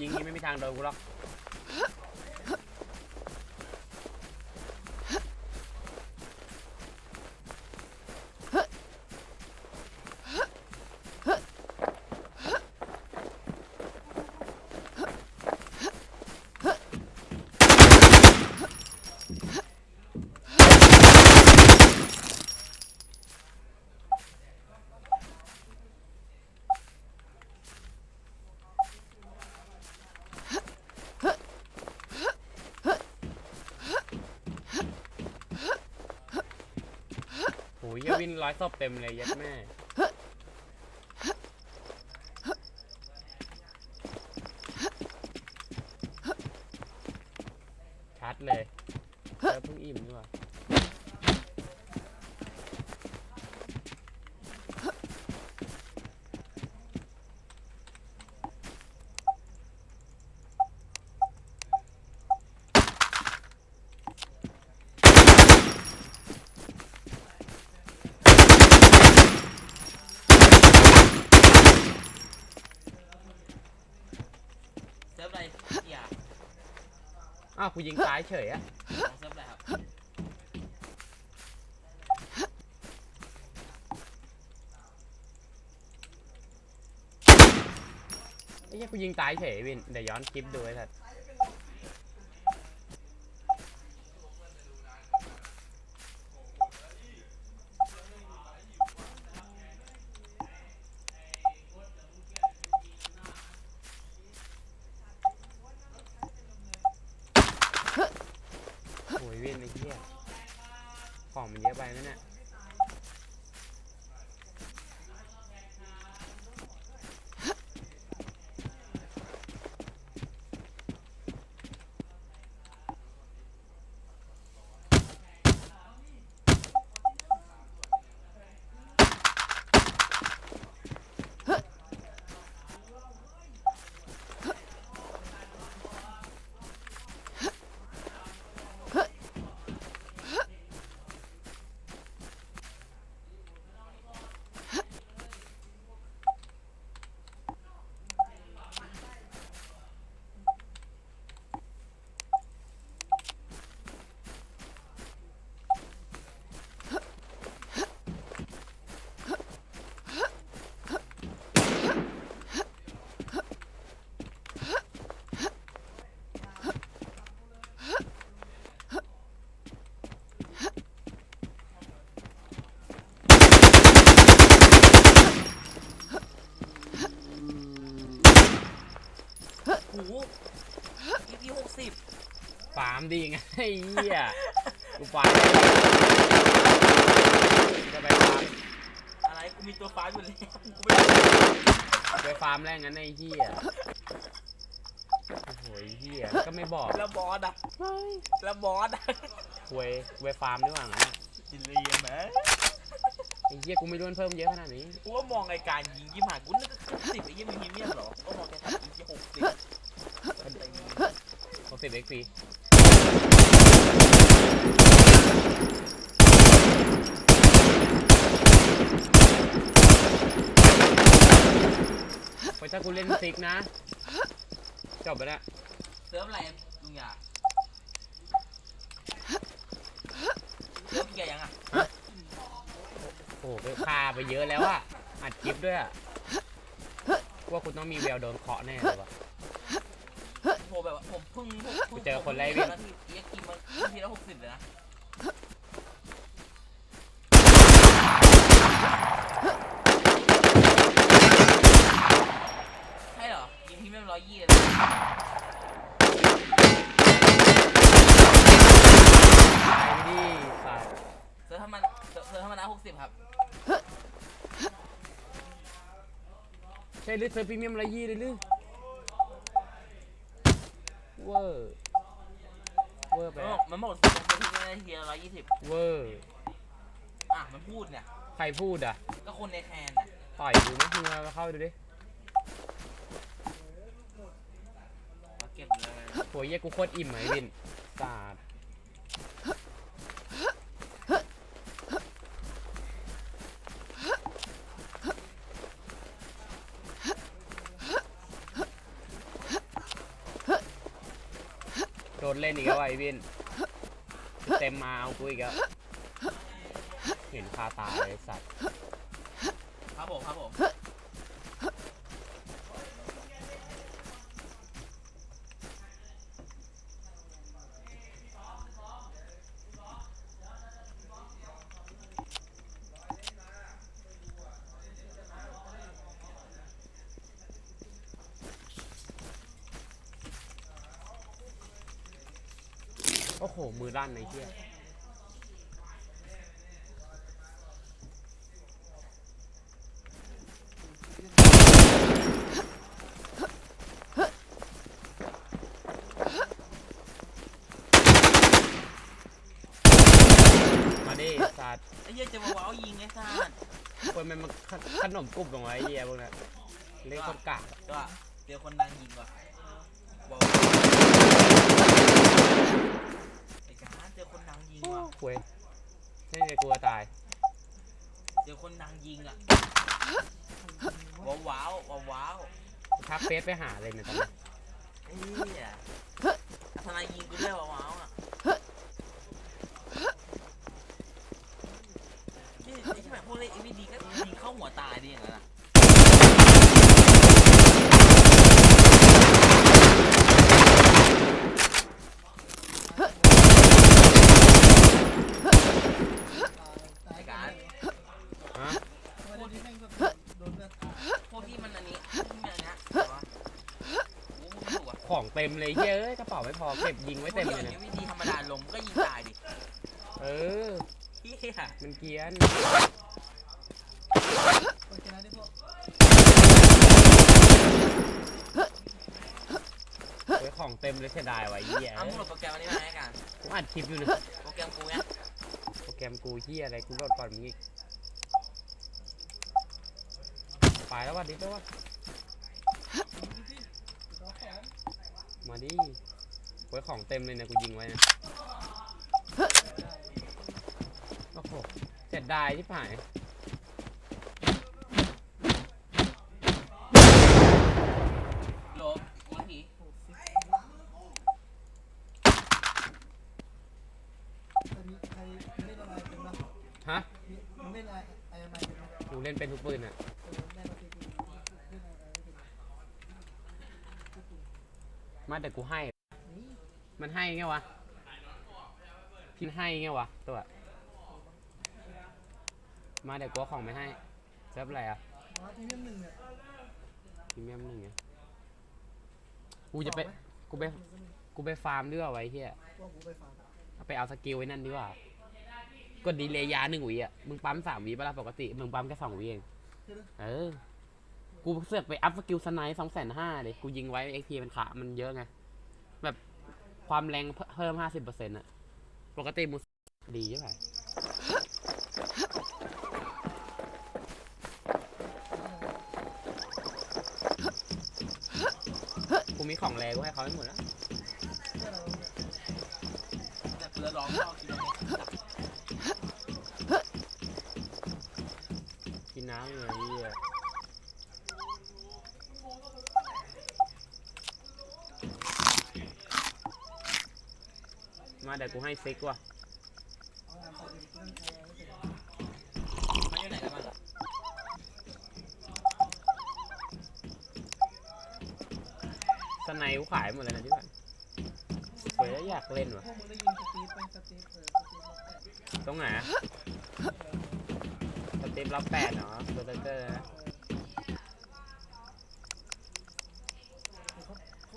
ยิงนี้ไม่มีทางโดนกูหรอก ยเหี้ยวินร้อยศพเต็มเลยยัดแม่ ชัดเลยเจอเพิ่งอิ่มด้วย เซิร์ฟอะไรอย่า อ้าวกูยิงตายเฉยอะของเซิร์ฟอะไรครับไอ้เหี้ยกูยิงตายเฉยวินเดี๋ยวย้อนคลิปดูไอ้สัสโอ้ยวินไอ้ เหี้ยของมันเยอะไปนะเนี่ยาร์มดีไงไอ้เหี้ยกูฟาร์มจะไปฟาร์มอะไรกูมีตัวฟ้าอยู่แล้วกูไม่ได้ไปฟาร์มแล้วงั้นไอ้เหี้ยโอ้โหไอ้เหี้ยแล้วก็ไม่บอกแล้วบอสอะแล้วบอสอะควยไปฟาร์มดีกว่างั้นอะจินเลียมไหมไอ้เหี้ยกูไม่รู้มันเพิ่มเยอะขนาดนี้กูก็มองไอการยิงยิ้มหากูนึกว่าสิบไอ้ยี่มีพรีเมียมเหรอก็มองแค่สามอีพีหกสิบมันเต็มหกสิบเอ็กพี เฮ้ยถ้ากูเล่นซิกนะ จบไปแล้วเซิร์ฟอะไรลุงหยาเซิร์ฟแกยังอะโอ้โหไปคาไปเยอะแล้วอะอัดคลิปด้วยอะว่าคุณต้องมีแววโดนเคาะแน่เลยวะโหแบบว่าผมเพิ่งพิ่งกูเจอคนไล่วิ่งนาทีเอ็กซ์กินมาทีละหกสิบเลยนะ ใช่เหรอ ยิงพรีเมียมร้อยยี่เลย ตายไปดิสัตว์ เซิร์ฟธรรมดาเซิร์ฟธรรมดาหก สิบครับ ใช่หรือเซอร์พรีเมียมไรยี่เลยหรือเวอร์เวอร์ไปมันบอะมันบอกเซิร์ฟพรีเมียมได้ทีละร้อยยี่สิบเวอร์อะ มันพูดเนี่ย ใครพูดอะ ก็คนในแคนน่ะต่อยดูนะมึงมาเข้าดูดิมาเก็บเลย โหยเหี้ยกูโคตรอิ่มไหมวินสาด โดนเล่นอีกแล้วไอ้วิน เต็มมาเอากูอีกแล้วเห็นคาตาเลยสัตว์ ครับผมครับผม หมือลั่นไอ้เหี้ยมาดิสัตว์ไอ้เหี้ยจะมาว้าวยิงไอ้สัสคนมันมาขขนมกรุบลงไว้ไอ้เหี้ยพวกนั้นเล่นคนกาก ก็เจอคนดังยิงว่ะว้าวไอ้การเจอคนดังยิงว่ะ คุยเล่นไงกูจะตายเจอคนดังยิงอะ ว้าวว้าวว้าวว้าวทักเฟซไปหาเลยเนี่ยตอนนี้ไอ้เหี้ยทนายยิงกูด้วยว้าวว้าวอะที่ไอ้ที่แบบพวกเล่นเอ็มวีดีก็ยิงเข้าหัวตายดิอย่างนั้นอะ ไอ้การ ฮะ พวกที่มันอันนี้ที่มันอันเนี้ยแต่ว่าโอ้โหไม่ถูกอะ ของเต็มเลยเฮ้ยเอ้ยกระเป๋าไม่พอเก็บยิงไว้เต็มเลยพวกเนี่ยที่วิธีธรรมดาลงก็ยิงตายดิเออเฮียมันเกรียนเฮ้ยของเต็มเลยเสียดายว่ะไอ้เหี้ยเอามึงโหลดโปรแกรมอันนี้มาให้กันกูอัดคลิปอยู่นะโปรแกรมกูเนี้ยโปรแกรมกูเหี้ยอะไรกูโหลดก่อนมึงอีกไปแล้ววัดดิไปวัด มาดิเฮ้ยของเต็มเลยนะกูยิงไว้นะโอ้โหเสียดายที่ผ่านโหลดยิงผีฮะ มันเล่นอะไรไอ้อะไรเป็นไหมกูเล่นเป็นทุกปืนอะ เออแม่เราตีกูเล่นอะไรไม่เป็น มาแต่กูให้ มันให้ไงวะพี่ให้ไงวะตัว มาเดี๋ยวกูเอาของไปให้เซิร์ฟอะไรอะมาที่เล่นหนึ่งเนี่ยพรีเมียมหนึ่งไงกูจะไปกูไปกูไปฟาร์มด้วยไว้เฮียว่ากูไปฟังเอาไปเอาสกิลไว้นั่นดีกว่ากดดีเลยยาหนึ่งวิอะมึงปั๊มสามวิเวลาปกติมึงปั๊มแค่สองวิเอง เออ กูเสือกไปอัพสกิลสไนสองแสนห้าเลยกูยิงไว้เอ็กพีมันขามันเยอะไง แบบความแรงเพิ่มห้าสิบเปอร์เซ็นต์อะปกติมึงดีใช่ไหมกูมีของแรงกูให้เขาให้หมดแล้วเพื่อนเราเนี่ยแต่เพื่อร้องก็เอาคิดว่ากินน้ำเลยไอ้เหี้ยมาเดี๋ยวกูให้ซิกว่ะ เอางานไปเล่นอะไรไม่เป็น มันอ แต่กูให้ซิกว่ะสไยกูขายหมดเลยนะที่ผ่านเฮ้ยแล้วอยากเล่นว่ะ ตรงไหนสเต็ปรับแปดเหรอโรเตอร์เกอร์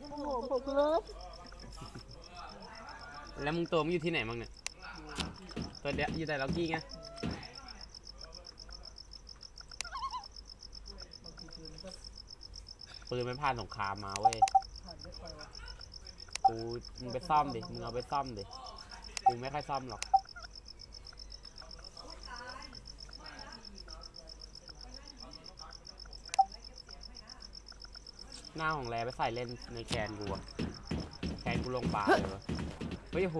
ก็บอกผมเลย แล้วมึงตัวมึงอยู่ที่ไหนบ้งเนี่ย ตัวเดียวอยู่แต่ล็อกกี้ไง ปืนมันก็ปืนมันผ่านสงครามมาเว้ย กูมึงไปซ่อมดิ มึงเอาไปซ่อมดิ กูไม่ค่อยซ่อมหรอก หน้าของแรไปใส่เล่นในแกนกูอะแกนกูลงปลาเลยวะ เฮ้ยหุ่น